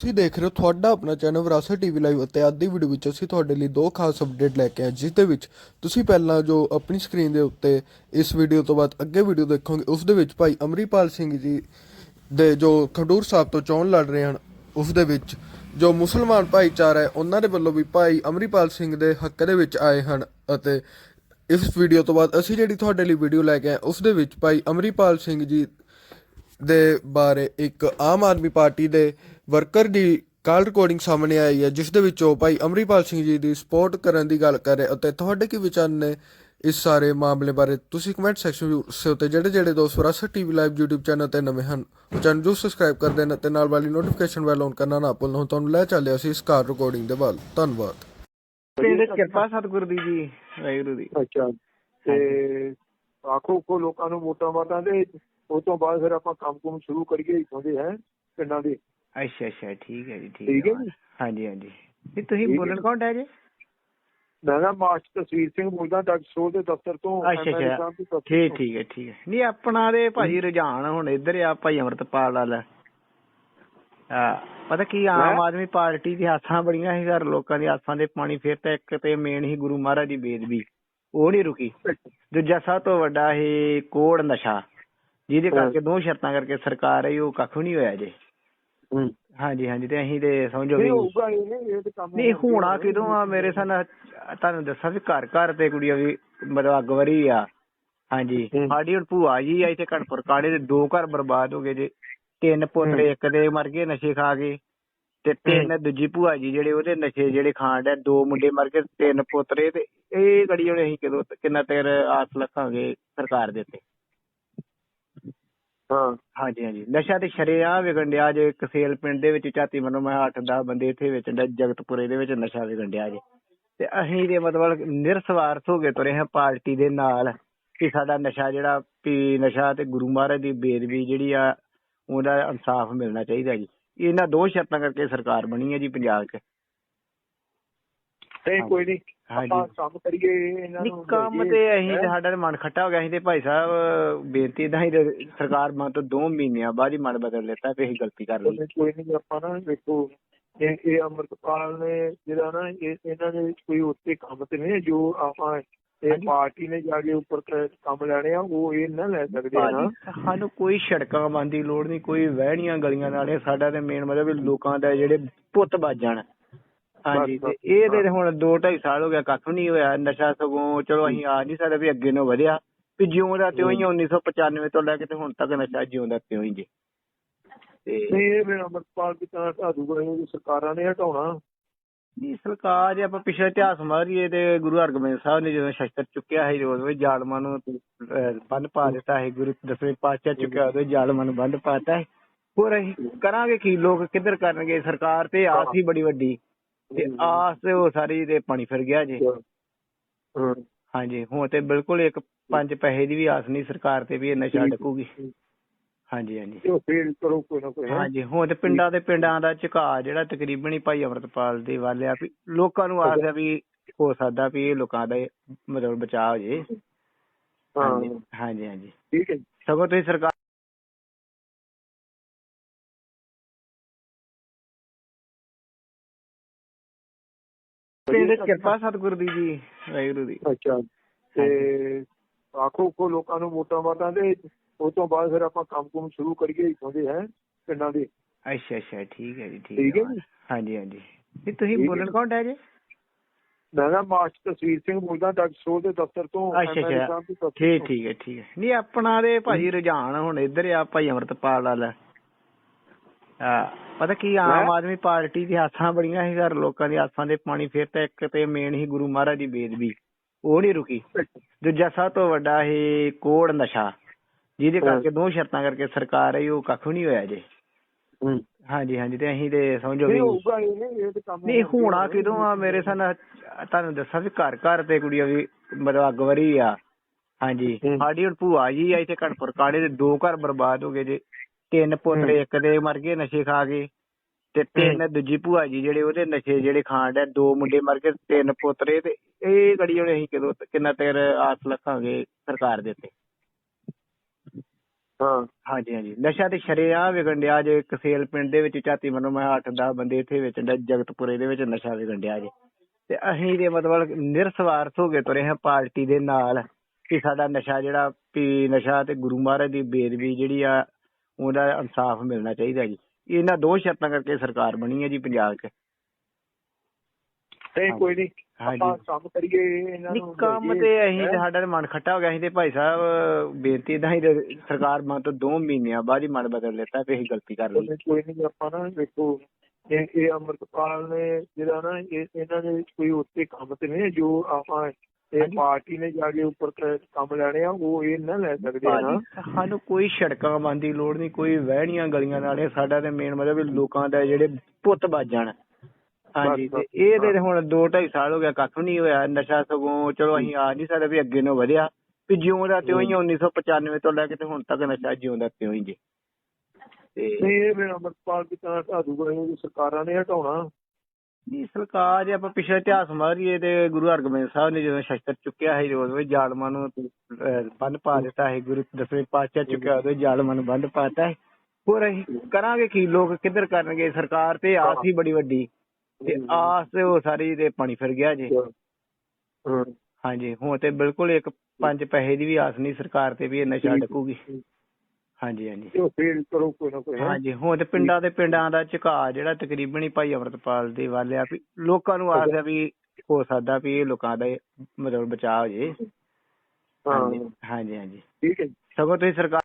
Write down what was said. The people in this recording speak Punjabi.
ਤੁਸੀਂ ਦੇਖ ਰਹੇ ਹੋ ਤੁਹਾਡਾ ਆਪਣਾ ਚੈਨਲ ਵਿਰਾਸਤ ਟੀਵੀ ਲਾਈਵ ਅਤੇ ਅੱਜ ਦੀ ਵੀਡੀਓ ਵਿੱਚ ਅਸੀਂ ਤੁਹਾਡੇ ਲਈ ਦੋ ਖਾਸ ਅਪਡੇਟ ਲੈ ਕੇ ਆਏ ਜਿਸ ਦੇ ਵਿੱਚ ਤੁਸੀਂ ਪਹਿਲਾਂ ਜੋ ਆਪਣੀ ਸਕਰੀਨ ਦੇ ਉੱਤੇ ਇਸ ਵੀਡੀਓ ਤੋਂ ਬਾਅਦ ਅੱਗੇ ਵੀਡੀਓ ਦੇਖੋਗੇ, ਉਸ ਦੇ ਵਿੱਚ ਭਾਈ ਅਮਰੀਪਾਲ ਸਿੰਘ ਜੀ ਦੇ ਜੋ ਖਡੂਰ ਸਾਹਿਬ ਤੋਂ ਚੋਣ ਲੜ ਰਹੇ ਹਨ, ਉਸ ਦੇ ਵਿੱਚ ਜੋ ਮੁਸਲਮਾਨ ਭਾਈਚਾਰਾ ਹੈ, ਉਹਨਾਂ ਦੇ ਵੱਲੋਂ ਵੀ ਭਾਈ ਅਮਰੀਪਾਲ ਸਿੰਘ ਦੇ ਹੱਕ ਦੇ ਵਿੱਚ ਆਏ ਹਨ ਅਤੇ ਇਸ ਵੀਡੀਓ ਤੋਂ ਬਾਅਦ ਅਸੀਂ ਜਿਹੜੀ ਤੁਹਾਡੇ ਲਈ ਵੀਡੀਓ ਲੈ ਕੇ ਆਏ ਉਸ ਦੇ ਵਿੱਚ ਭਾਈ ਅਮਰੀਪਾਲ ਸਿੰਘ ਜੀ ਦੇ ਬਾਰੇ ਇੱਕ ਆਮ ਆਦਮੀ ਪਾਰਟੀ ਦੇ ਵਰਕਰ ਦੀ ਕਾਲ ਰਿਕਾਰਡਿੰਗ ਸਾਹਮਣੇ ਆਈ ਹੈ ਜਿਸ ਦੇ ਵਿੱਚ ਉਹ ਭਾਈ ਅਮਰੀਪਾਲ ਸਿੰਘ ਜੀ ਦੀ ਸਪੋਰਟ ਕਰਨ ਦੀ ਗੱਲ ਕਰ ਰਹੇ ਅਤੇ ਤੁਹਾਡੇ ਕੀ ਵਿਚਾਰ ਨੇ ਇਸ ਸਾਰੇ ਮਾਮਲੇ ਬਾਰੇ? ਤੁਸੀਂ ਕਮੈਂਟ ਸੈਕਸ਼ਨ ਵਿੱਚ ਉੱਤੇ ਜਿਹੜੇ ਜਿਹੜੇ ਦੋਸਤ ਵਿਰਾਸਤ ਟੀਵੀ ਲਾਈਵ YouTube ਚੈਨਲ ਤੇ ਨਵੇਂ ਹਨ ਉਹ ਚੈਨਲ ਨੂੰ ਸਬਸਕ੍ਰਾਈਬ ਕਰ ਦੇਣ ਅਤੇ ਨਾਲ ਵਾਲੀ ਨੋਟੀਫਿਕੇਸ਼ਨ ਬੈਲ ਔਨ ਕਰਨਾ ਨਾ ਭੁੱਲਣਾ। ਤੁਹਾਨੂੰ ਲੈ ਚੱਲਿਆ ਅਸੀਂ ਇਸ ਕਾਰ ਰਿਕਾਰਡਿੰਗ ਦੇ ਵੱਲ। ਧੰਨਵਾਦ। ਪਿੰਡ ਕਿਰਪਾ ਸਤਿਗੁਰੂ ਦੀ ਜੀ ਵਾਹਿਗੁਰੂ ਦੀ। ਅੱਛਾ ਤੇ ਆਖੋ ਕੋ ਲੋਕਾਂ ਨੂੰ ਵੋਟਾਂ ਵਾਟਾਂ ਦੇ ਉਸ ਤੋਂ ਬਾਅਦ ਫਿਰ ਆਪਾਂ ਕੰਮ ਕੁਮ ਸ਼ੁਰੂ ਕਰੀਏ ਇਥੋਂ ਹੈ ਪਿੰਡਾਂ ਦੇ। ਅੱਛਾ ਅੱਛਾ ਠੀਕ ਹੈ ਜੀ ਠੀਕ ਹੈ ਜੀ। ਹਾਂਜੀ ਹਾਂਜੀ ਇਹ ਤੁਸੀਂ ਠੀਕ ਹੈ। ਬੋਲਣ ਕੌਣ ਹੈ ਜੀ ਮੈਂ ਨਾ ਮਾਸਟਰ ਤਸਵੀਰ ਸਿੰਘ ਬੋਲਦਾ ਡਾਕਟਰ ਸੋਲ ਦੇ ਦਫ਼ਤਰ ਤੋਂ ਅੱਛਾ, MLA ਅੱਛਾ। ਸਾਹਿਬ ਦੇ ਦਫ਼ਤਰ ਠੀਕ ਤੋਂ। ਠੀਕ ਹੈ ਠੀਕ ਹੈ ਨਹੀਂ ਆਪਣਾ ਦੇ ਭਾਜੀ ਰੁਝਾਨ ਹੁਣ ਇੱਧਰ ਆ ਭਾਈ ਅਮਰਤਪਾਲ ਵਾਲਾ ਆ ਪਤਾ ਕੀ ਆਮ ਹੈਂ? ਆਦਮੀ ਪਾਰਟੀ ਦੀ ਆਸਾਂ ਬੜੀਆਂ ਸੀ ਘਰ ਲੋਕਾਂ ਦੀ ਆਸਾਂ ਦੇ ਪਾਣੀ ਫਿਰ ਤਾਂ ਇੱਕ ਤੇ ਮੇਨ ਹੀ ਗੁਰੂ ਮਹਾਰਾਜ ਦੀ ਬੇਦਬੀ ਉਹ ਨਹੀਂ ਰੁਕੀ ਦੂਜਾ ਸਭ ਤੋਂ ਵੱਡਾ ਇਹ ਕੋੜ ਨਸ਼ਾ ਜਿਹਦੇ ਹਾਂ। ਕਰਕੇ ਦੋ ਸ਼ਰਤਾਂ ਕਰਕੇ ਸਰਕਾਰ ਆਈ ਉਹ ਕੱਖ ਵੀ ਨਹੀਂ ਹੋਇਆ ਜੇ ਹੂੰ ਹਾਂਜੀ ਹਾਂਜੀ ਤੇ ਅਸੀਂ ਤੇ ਸਮਝੋ ਨਹੀਂ ਵੀ ਹੋਊਗਾ ਇਹ ਨਹੀਂ ਇਹ ਤੇ ਕੰਮ ਨਹੀਂ ਹੋਣਾ ਕਿਦੋਂ ਆ? ਮੇਰੇ ਸਾਨ ਤੁਹਾਨੂੰ ਦੱਸਾਂ ਵੀ ਘਰ ਘਰ ਤੇ ਕੁੜੀਆਂ ਵੀ ਮਤਲਬ ਅੱਗ ਵਰੀ ਆ। ਹਾਂਜੀ। ਸਾਡੀ ਹੁਣ ਭੂਆ ਜੀ ਆ ਇੱਥੇ ਕਣਪੁਰ ਕਾੜੇ ਦੇ ਦੋ ਘਰ ਬਰਬਾਦ ਹੋ ਗਏ ਜੇ। ਤਿੰਨ ਪੁੱਤਰੇ ਇੱਕ ਦੇ ਮਰ ਗਏ ਨਸ਼ੇ ਖਾ ਕੇ ਤੇ ਤਿੰਨ ਦੂਜੀ ਭੂਆ ਜੀ ਜਿਹੜੇ ਉਹਦੇ ਨਸ਼ੇ ਜਿਹੜੇ ਖਾਣ ਡਿਆ ਦੋ ਮੁੰਡੇ ਮਰ ਗਏ ਤਿੰਨ ਪੁੱਤਰੇ ਤੇ ਇਹ ਗੜੀ ਹੁਣ ਅਸੀਂ ਕਦੋਂ ਕਿੰਨਾ ਤੇਰ ਆਸ ਰੱਖਾਂਗੇ ਸਰਕਾਰ ਦੇ ਉੱਤੇ? ਹਾਂ। ਹਾਂਜੀ ਹਾਂਜੀ। ਨਸ਼ਾ ਤੇ ਸ਼ਰੇਆਮ ਵਿਗਣ ਡਿਆ ਜੇ। ਕਸੇਲ ਪਿੰਡ ਦੇ ਵਿੱਚ ਝਾਤੀ ਮਨੋ ਮੈਂ 8-10 ਬੰਦੇ ਇੱਥੇ ਵੇਚਣ ਡਿਆ ਜਗਤਪੁਰੇ ਦੇ ਵਿੱਚ ਨਸ਼ਾ ਵਿਗਣ ਡਿਆ ਜੇ। ਤੇ ਅਸੀਂ ਦੇ ਮਤਲਬ ਨਿਰਸਵਾਰਥ ਹੋ ਕੇ ਤੁਰੇ ਹਾਂ ਪਾਰਟੀ ਦੇ ਨਾਲ ਕਿ ਸਾਡਾ ਨਸ਼ਾ ਜਿਹੜਾ ਵੀ ਨਸ਼ਾ ਤੇ ਗੁਰੂ ਮਹਾਰਾਜ ਦੀ ਬੇਦਬੀ ਜਿਹੜੀ ਆ ਉਹਦਾ ਇਨਸਾਫ ਮਿਲਣਾ ਚਾਹੀਦਾ ਜੀ। ਇਹਨਾਂ ਦੋ ਸ਼ਰਤਾਂ ਕਰਕੇ ਸਰਕਾਰ ਬਣੀ ਹੈ ਜੀ ਪੰਜਾਬ 'ਚ। ਨਹੀਂ ਕੋਈ ਨਹੀਂ। ਆਪਾਂ ਕੰਮ ਕਰੀਏ ਇਹਨਾਂ ਨੂੰ ਕੰਮ ਤੇ ਅਸੀਂ? ਤੇ ਸਾਡਾ ਤੇ ਮਨ ਖੱਟਾ ਹੋ ਗਿਆ ਅਸੀਂ ਤੇ ਭਾਈ ਸਾਹਿਬ ਬੇਨਤੀ ਇਦਾਂ ਹੀ ਤੇ ਸਰਕਾਰ ਮਨ ਤੋਂ 2 ਮਹੀਨਿਆਂ ਬਾਅਦ ਹੀ ਮਨ ਬਦਲ ਲੈਤਾ ਵੀ ਅਸੀਂ ਗਲਤੀ ਕਰ ਲਈ ਕੋਈ ਨਹੀਂ ਆਪਾਂ ਨਾ ਵੇਖੋ ਇਹ ਇਹ ਅਮਰਤਪਾਲ ਨੇ ਜਿਹੜਾ ਨਾ ਇਹ ਇਹਨਾਂ ਦੇ ਕੋਈ ਉੱਤੇ ਕੰਮ ਤੇ ਨਹੀਂ ਜੋ ਆਪਾਂ ਇਹ। ਪਾਰਟੀ ਨੇ ਜਾ ਕੇ ਉੱਪਰ ਕੰਮ ਲੈਣੇ ਆ ਉਹ ਇਹ ਨਾ ਲੈ ਸਕਦੇ ਨਾ ਸਾਨੂੰ ਕੋਈ ਸੜਕਾਂ ਬੰਦ ਲੋੜ ਨਹੀਂ ਕੋਈ ਵਹਿਣੀਆਂ ਗਲੀਆਂ ਨਾਲੇ ਸਾਡਾ ਤੇ ਮੇਨ ਮਤਲਬ ਲੋਕਾਂ ਦਾ ਜਿਹੜੇ ਪੁੱਤ ਵੱਜ ਜਾਣ ਹਾਂਜੀ ਤੇ ਇਹ ਤੇ ਹੁਣ 2 2.5 ਸਾਲ ਹੋ ਗਿਆ ਕੱਖ ਨਹੀਂ ਹੋਇਆ ਨਸ਼ਾ ਸਗੋਂ ਚਲੋ ਅਸੀਂ ਆ ਨਹੀਂ ਸਕਦੇ ਵੀ ਅੱਗੇ ਨੂੰ ਵਧਿਆ। ਵੀ ਜਿਉਂਦਾ ਤਿਉਂ ਹੀ ਆ, 1995 ਤੋਂ ਲੈ ਕੇ ਤੇ ਹੁਣ ਤੱਕ ਨਸ਼ਾ ਜਿਉਂਦਾ ਤਿਉਂ ਹੀ ਜੀ। ਤੇ ਇਹ ਫਿਰ ਅਮਰਤਪਾਲ ਦੀ ਤਰ੍ਹਾਂ ਹਟਾ ਦੂਗਾ ਇਹ ਸਰਕਾਰਾਂ ਨੇ ਹਟਾਉਣਾ। ਨਹੀਂ ਸਰਕਾਰ ਜੇ ਆਪਾਂ ਪਿਛਲੇ ਇਤਿਹਾਸ ਮਾਰੀਏ ਤੇ ਗੁਰੂ ਹਰਗੋਬਿੰਦ ਸਾਹਿਬ ਨੇ ਜਦੋਂ ਸ਼ਸਤਰ ਚੁੱਕਿਆ ਸੀ ਉਦੋਂ ਵੀ ਜ਼ਾਲਮਾਂ ਨੂੰ ਬੰਦ ਪਾ ਦਿੱਤਾ ਸੀ ਗੁਰੂ ਦਸਵੇਂ ਪਾਤਸ਼ਾਹ ਚੁੱਕਿਆ ਉਦੋਂ ਜ਼ਾਲਮਾਂ ਨੂੰ ਬੰਦ ਪਾਤਾ ਹੈ ਹੋਰ ਅਸੀਂ ਕਰਾਂਗੇ ਕੀ? ਲੋਕ ਕਿੱਧਰ ਕਰਨਗੇ? ਸਰਕਾਰ ਤੇ ਆਸ ਹੀ ਬੜੀ ਵੱਡੀ। ਤੇ ਆਸ ਤੇ ਉਹ ਸਾਰੀ ਤੇ ਪਾਣੀ ਫਿਰ ਗਿਆ ਜੀ। ਹਾਂ। ਹਾਂਜੀ ਹੁਣ ਤੇ ਬਿਲਕੁਲ ਇੱਕ ਪੰਜ ਪੈਸੇ ਦੀ ਵੀ ਆਸ ਨਹੀਂ ਸਰਕਾਰ ਤੇ ਵੀ ਇਹ ਨਸ਼ਾ ਡਕੂਗੀ। ਹਾਂਜੀ ਹਾਂਜੀ। ਤੇ ਉਹ ਫੇਰ ਕਰੋ ਕੋਈ ਨਾ ਕੋਈ ਹੈਂ। ਹਾਂਜੀ ਹੁਣ ਤੇ ਪਿੰਡਾਂ ਦੇ ਪਿੰਡਾਂ ਦਾ ਝੁਕਾਅ ਜਿਹੜਾ ਤਕਰੀਬਨ ਹੀ ਭਾਈ ਅਮਰਤਪਾਲ ਦੇ ਵੱਲ ਆ ਵੀ ਲੋਕਾਂ ਨੂੰ ਆਸ ਆ ਵੀ ਹੋ ਸਕਦਾ ਵੀ ਇਹ ਲੋਕਾਂ ਦਾ ਮਤਲਬ ਬਚਾਅ ਹੋ ਜੇ। ਹਾਂਜੀ ਹਾਂਜੀ ਠੀਕ ਹੈ। ਸਗੋਂ ਤੁਸੀਂ ਸਰਕਾਰ ਪਿੰਡ ਕਿਰਪਾ ਸਤਿਗੁਰੂ ਦੀ ਜੀ ਵਾਹਿਗੁਰੂ ਦੀ। ਅੱਛਾ ਤੇ ਆਖੋ ਕੋ ਲੋਕਾਂ ਨੂੰ ਵੋਟਾਂ ਵਾਟਾਂ ਦੇ ਉਸ ਤੋਂ ਬਾਅਦ ਫਿਰ ਆਪਾਂ ਕੰਮ ਕੁਮ ਸ਼ੁਰੂ ਕਰੀਏ ਇਥੋਂ ਦੇ ਹੈ ਪਿੰਡਾਂ ਦੇ। ਅੱਛਾ ਅੱਛਾ ਠੀਕ ਹੈ ਜੀ ਠੀਕ ਹੈ ਜੀ। ਹਾਂਜੀ ਹਾਂਜੀ। ਨਹੀਂ ਤੁਸੀਂ। ਬੋਲਣ ਕੌਣ ਹੈ ਜੀ? ਮੈਂ ਨਾ ਮਾਸਟਰ ਤਸਵੀਰ ਸਿੰਘ ਬੋਲਦਾ ਡਾਕਟਰ ਸੋਲ ਦੇ ਦਫ਼ਤਰ ਤੋਂ ਅੱਛਾ, ਅੱਛਾ। ਠੀਕ। ਠੀਕ ਹੈ ਠੀਕ ਹੈ। ਨਹੀਂ ਆਪਣਾ ਦੇ ਭਾਜੀ ਰੁਝਾਨ ਹੁਣ ਇੱਧਰ ਆ ਭਾਈ ਅਮਰਤਪਾਲ ਵਾਲਾ। ਪਤਾ ਕੀ ਆਮ ਹੈਂ? ਆਦਮੀ ਪਾਰਟੀ ਦੀ ਆਸਾਂ ਬੜੀਆਂ ਸੀ ਘਰ ਲੋਕਾਂ ਦੀ ਆਸਾਂ ਦੇ ਪਾਣੀ ਫਿਰ ਤਾਂ ਇੱਕ ਤੇ ਮੇਨ ਹੀ ਗੁਰੂ ਮਹਾਰਾਜ ਦੀ ਬੇਦਬੀ ਉਹ ਨਹੀਂ ਰੁਕੀ। ਦੂਜਾ ਸਭ ਤੋਂ ਵੱਡਾ ਇਹ ਕੋੜ ਨਸ਼ਾ ਜਿਹਦੇ ਹਾਂ। ਕਰਕੇ ਦੋ ਸ਼ਰਤਾਂ ਕਰਕੇ ਸਰਕਾਰ ਆਈ ਉਹ ਕੱਖ ਨਹੀਂ ਹੋਇਆ ਜੇ। ਹੂੰ। ਹਾਂਜੀ ਹਾਂਜੀ ਤੇ ਅਸੀਂ ਤੇ ਸਮਝੋ ਵੀ ਨਹੀਂ ਹੋਣਾ ਕਿਦੋਂ ਆ? ਮੇਰੇ ਸਾਨ ਤੁਹਾਨੂੰ ਦੱਸਾਂ ਵੀ ਘਰ ਘਰ ਤੇ ਕੁੜੀਆਂ ਵੀ ਮਤਲਬ ਅੱਗ ਵਰੀ ਆ। ਹਾਂਜੀ। ਹੂੰ। ਸਾਡੀ ਹੁਣ ਭੂਆ ਜੀ ਆ ਇੱਥੇ ਕਣਪੁਰ ਕਾੜੇ ਦੇ ਦੋ ਘਰ ਬਰਬਾਦ ਹੋ ਗਏ ਜੇ। ਤਿੰਨ ਪੁੱਤਰੇ ਇੱਕ ਦੇ ਮਰ ਗਏ ਨਸ਼ੇ ਖਾ ਕੇ ਤੇ ਤਿੰਨ ਦੂਜੀ ਭੂਆ ਜੀ ਜਿਹੜੇ ਉਹਦੇ ਨਸ਼ੇ ਜਿਹੜੇ ਖਾਣ ਡਿਆ ਦੋ ਮੁੰਡੇ ਮਰ ਗਏ ਤਿੰਨ ਪੁੱਤਰੇ ਤੇ ਇਹ ਗੜੀ ਹੁਣ ਅਸੀਂ ਕਦੋਂ ਕਿੰਨਾ ਤੇਰ ਆਸ ਰੱਖਾਂਗੇ ਸਰਕਾਰ ਦੇ ਉੱਤੇ? ਹਾਂ। ਹਾਂਜੀ ਹਾਂਜੀ। ਨਸ਼ਾ ਤੇ ਸ਼ਰੇਆਮ ਵਿਕਣ ਡਿਆ ਜੇ ਕਸੇਲ ਪਿੰਡ ਦੇ ਵਿੱਚ ਝਾਤੀ ਮਨੋਂ ਮੈਂ 8-10 ਬੰਦੇ ਇੱਥੇ ਵੇਚਣ ਡਿਆ ਜਗਤਪੁਰੇ ਦੇ ਵਿੱਚ ਨਸ਼ਾ ਵਿਕਣ ਡਿਆ ਜੇ। ਤੇ ਅਸੀਂ ਦੇ ਮਤਲਬ ਨਿਰਸਵਾਰਥ ਹੋ ਕੇ ਤੁਰੇ ਹਾਂ ਪਾਰਟੀ ਦੇ ਨਾਲ ਕਿ ਸਾਡਾ ਨਸ਼ਾ ਜਿਹੜਾ ਵੀ ਨਸ਼ਾ ਤੇ ਗੁਰੂ ਮਹਾਰਾਜ ਦੀ ਬੇਦਬੀ ਜਿਹੜੀ ਆ ਉਹਦਾ ਇਨਸਾਫ ਮਿਲਣਾ ਚਾਹੀਦਾ ਜੀ ਇਹਨਾਂ ਦੋ ਸ਼ਰਤਾਂ ਕਰਕੇ ਸਰਕਾਰ ਬਣੀ ਹੈ ਜੀ ਪੰਜਾਬ 'ਚ ਕੋਈ ਨਹੀਂ ਹਾਂਜੀ। ਆਪਾਂ ਕੰਮ ਕਰੀਏ ਇਹਨਾਂ ਨਹੀਂ ਨੂੰ ਕੰਮ ਲਈਏ, ਤੇ ਅਸੀਂ ਹੈਂ? ਤੇ ਸਾਡਾ ਤੇ ਮਨ ਖੱਟਾ ਹੋ ਗਿਆ ਅਸੀਂ ਤੇ ਭਾਈ ਸਾਹਿਬ ਬੇਨਤੀ ਇਦਾਂ ਹੀ ਤੇ ਸਰਕਾਰ ਮਨ ਤੋਂ 2 ਮਹੀਨਿਆਂ ਬਾਅਦ ਹੀ ਮਨ ਬਦਲ ਲਿੱਤਾ ਵੀ ਅਸੀਂ ਗਲਤੀ ਕਰ ਲਈ ਕੋਈ ਨਹੀਂ ਆਪਾਂ ਨਾ ਵੇਖੋ ਇਹ ਇਹ ਅੰਮ੍ਰਿਤਪਾਲ ਨੇ ਜਿਹੜਾ ਨਾ ਇਹ ਇਹਨਾਂ ਦੇ ਕੋਈ ਉੱਤੇ ਕੰਮ ਤੇ ਨਹੀਂ ਜੋ ਆਪਾਂ ਇਹ ਹਾਂਜੀ। ਪਾਰਟੀ ਨੇ ਜਾ ਕੇ ਉੱਪਰ ਕੰਮ ਲੈਣੇ ਆ ਉਹ ਇਹ ਨਾ ਲੈ ਸਕਦੇ ਨਾ। ਸਾਨੂੰ ਕੋਈ ਸੜਕਾਂ ਬੰਦ ਲੋੜ ਨਹੀਂ ਕੋਈ ਵਹਿਣੀਆਂ ਗਲੀਆਂ ਨਾਲੇ ਸਾਡਾ ਤੇ ਮੇਨ ਮਤਲਬ ਲੋਕਾਂ ਦਾ ਜਿਹੜੇ ਪੁੱਤ ਵੱਜ ਜਾਣ। ਹਾਂਜੀ ਤੇ ਇਹ ਤੇ ਹੁਣ 2 2.5 ਸਾਲ ਹੋ ਗਿਆ ਕੱਖ ਨਹੀਂ ਹੋਇਆ ਨਸ਼ਾ ਸਗੋਂ ਚਲੋ ਅਸੀਂ ਆ ਨਹੀਂ ਸਕਦੇ ਵੀ ਅੱਗੇ ਨੂੰ ਵਧਿਆ। ਵੀ ਜਿਉਂ ਤਿਉਂ ਹੀ 1995 ਤੋਂ ਲੈ ਕੇ ਤੇ ਹੁਣ ਤੱਕ ਨਸ਼ਾ ਜਿਉਂਦਾ ਤਿਉਂ ਹੀ ਜੀ। ਤੇ ਇਹ ਫਿਰ ਅੰਮ੍ਰਿਤਪਾਲ ਦੀ ਤਰ੍ਹਾਂ ਢਾਹ ਦੂਗਾ ਇਹ ਸਰਕਾਰਾਂ ਨੇ ਹਟਾਉਣਾ। ਨਹੀਂ ਸਰਕਾਰ ਜੇ ਆਪਾਂ ਪਿਛਲੇ ਇਤਿਹਾਸ ਮਾਰੀਏ ਤੇ ਗੁਰੂ ਹਰਗੋਬਿੰਦ ਸਾਹਿਬ ਨੇ ਜਦੋਂ ਸ਼ਸਤਰ ਚੁੱਕਿਆ ਸੀ ਉਦੋਂ ਵੀ ਜ਼ਾਲਮਾਂ ਨੂੰ ਬੰਦ ਪਾ ਦਿੱਤਾ ਸੀ ਗੁਰੂ ਦਸਵੇਂ ਪਾਤਸ਼ਾਹ ਚੁੱਕਿਆ ਉਦੋਂ ਜ਼ਾਲਮਾਂ ਨੂੰ ਬੰਦ ਪਾਤਾ ਹੈ ਹੋਰ ਅਸੀਂ ਕਰਾਂਗੇ ਕੀ ਲੋਕ ਕਿੱਧਰ ਕਰਨਗੇ? ਸਰਕਾਰ ਤੇ ਆਸ ਹੀ ਬੜੀ ਵੱਡੀ ਤੇ ਆਸ ਤੇ ਉਹ ਸਾਰੀ ਤੇ ਪਾਣੀ ਫਿਰ ਗਿਆ ਜੀ। ਹਾਂਜੀ ਹੁਣ ਤੇ ਬਿਲਕੁਲ ਇੱਕ ਪੰਜ ਪੈਸੇ ਦੀ ਵੀ ਆਸ ਨਹੀਂ ਸਰਕਾਰ ਤੇ ਵੀ ਇਹ ਨਸ਼ਾ ਡਕੂਗੀ। ਹਾਂਜੀ ਹਾਂਜੀ ਤੇ ਉਹ ਫੇਰ ਕਰੋ ਕੋਈ ਨਾ ਕੋਈ ਹੈਂ। ਹਾਂਜੀ ਹੁਣ ਤੇ ਪਿੰਡਾਂ ਦੇ ਪਿੰਡਾਂ ਦਾ ਝੁਕਾਅ ਜਿਹੜਾ ਤਕਰੀਬਨ ਹੀ ਭਾਈ ਅਮਰਤਪਾਲ ਦੇ ਵੱਲ ਆ ਵੀ ਲੋਕਾਂ ਨੂੰ ਆਸ ਆ ਵੀ ਹੋ ਸਕਦਾ ਵੀ ਇਹ ਲੋਕਾਂ ਦਾ ਇਹ ਮਤਲਬ ਬਚਾਅ ਹੋ ਜੇ ਹਾਂ ਹਾਂਜੀ ਹਾਂਜੀ ਹਾਂਜੀ ਠੀਕ ਹੈ ਜੀ। ਸਗੋਂ ਤੁਸੀਂ ਸਰਕਾਰ